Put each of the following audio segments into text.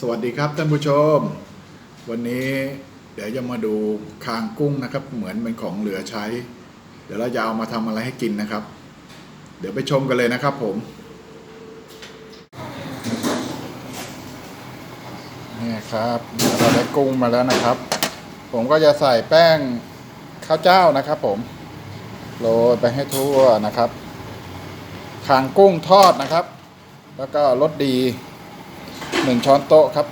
สวัสดีครับท่านผู้ชม วันนี้เดี๋ยวจะมาดูคางกุ้งนะครับ เหมือนเป็นของเหลือใช้ เดี๋ยวเราจะเอามาทำอะไรให้กินนะครับ เดี๋ยวไปชมกันเลยนะครับ ผมนี่ครับเดี๋ยวเราได้กุ้งมาแล้วนะครับ ผมก็จะใส่แป้งข้าวเจ้านะครับ ผมโรยไปให้ทั่วนะครับคางกุ้งทอดนะครับ แล้วก็รสดี หนึ่งช้อนโต๊ะครับ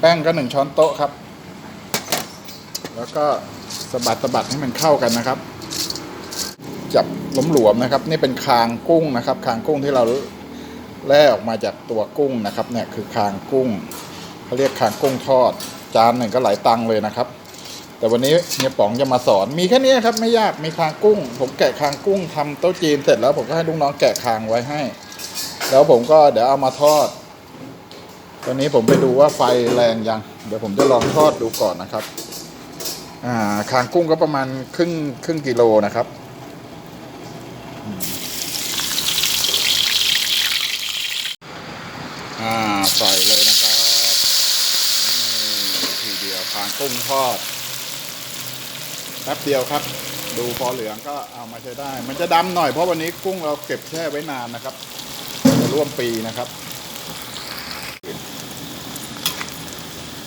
แป้งก็หนึ่งช้อนโต๊ะครับ แล้วก็สะบัดสะบัดให้มันเข้ากันนะครับ จับหลวมๆนะครับ นี่เป็นคางกุ้งนะครับ คางกุ้งที่เราแล่ออกมาจากตัวกุ้งนะครับ เนี่ยคือคางกุ้งเขาเรียกคางกุ้งทอด จานหนึ่งก็หลายตังเลยนะครับ แต่วันนี้เฮียป๋องจะมาสอน มีแค่นี้ครับ ไม่ยากมีคางกุ้ง ผมแกะคางกุ้งทำโต๊ะจีนเสร็จแล้วผมก็ให้ลูกน้องแกะคางไว้ให้ แล้วผมก็เดี๋ยวเอามาทอด ตอนนี้ผมไปดูว่าไฟแรงยัง เดี๋ยวผมจะลองทอดดูก่อนนะครับ อ่าคางกุ้งก็ประมาณครึ่งครึ่งกิโลนะครับอ่าใส่เลยนะครับนี่ทีเดียวคางกุ้งทอดแป๊บเดียวครับ ดูพอเหลืองก็เอามาใช้ได้ มันจะดำหน่อยเพราะวันนี้กุ้งเราเก็บแช่ไว้นานนะครับจะร่วมปีนะครับ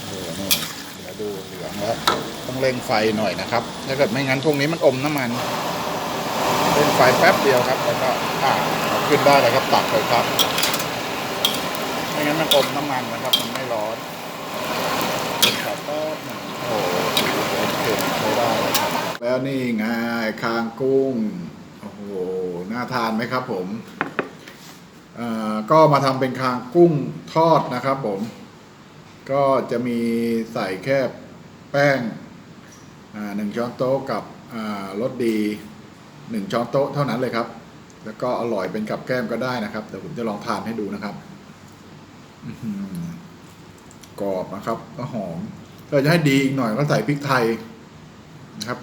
เออนี่เดี๋ ยวดูเหลืองแล้วต้องเร่งไฟหน่อยนะครับ ถ้าเกิดไม่งั้นพวกนี้มันอมน้ำมัน เร่งไฟแป๊บเดียวครับ แล้วก็อ่าขึ้นได้เลยครับตักเลยครับไม่งั้นมันอมน้ำมันนะครับ มันไม่ร้อนเร่งไฟแป๊บหนึ่งโอ้โหเก่งใช้ได้แล้วนี่ไงคางกุ้งโอ้โหน่าทานไหมครับ ผมอ่าก็มาทำเป็นคางกุ้งทอดนะครับผม ก็จะมีใส่แค่แป้งหนึ่งช้อนโต๊ะกับรสดีหนึ่งช้อนโต๊ะเท่านั้นเลยครับ แล้วก็อร่อยเป็นกับแก้มก็ได้นะครับแต่ผมจะลองทานให้ดูนะครับกรอบนะครับ ก็หอมถ้าจะให้ดีอีกหน่อยก็ใส่พริกไทยนะครับ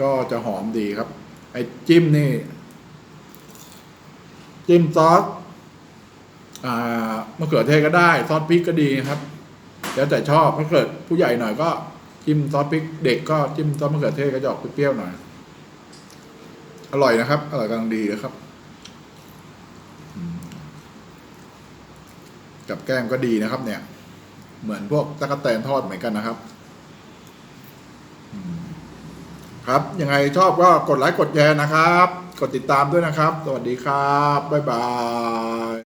ก็จะหอมดีครับ ไอ้จิ้มนี่ จิ้มซอส มะเขือเทศก็ได้ซอสพริกก็ดีครับ แล้วแต่ชอบถ้าเกิดผู้ใหญ่หน่อยก็จิ้มซอสพริก เด็กก็จิ้มซอสมะเขือเทศก็จะออกเปรี้ยวๆหน่อย อร่อยนะครับ อร่อยกำลังดีนะครับ กับแก้มก็ดีนะครับ เนี่ย เหมือนพวกตะกั่แตนทอดเหมือนกันนะครับครับ ยังไงชอบก็กดไลค์กดแชร์นะครับ กดติดตามด้วยนะครับ สวัสดีครับ บ๊ายบาย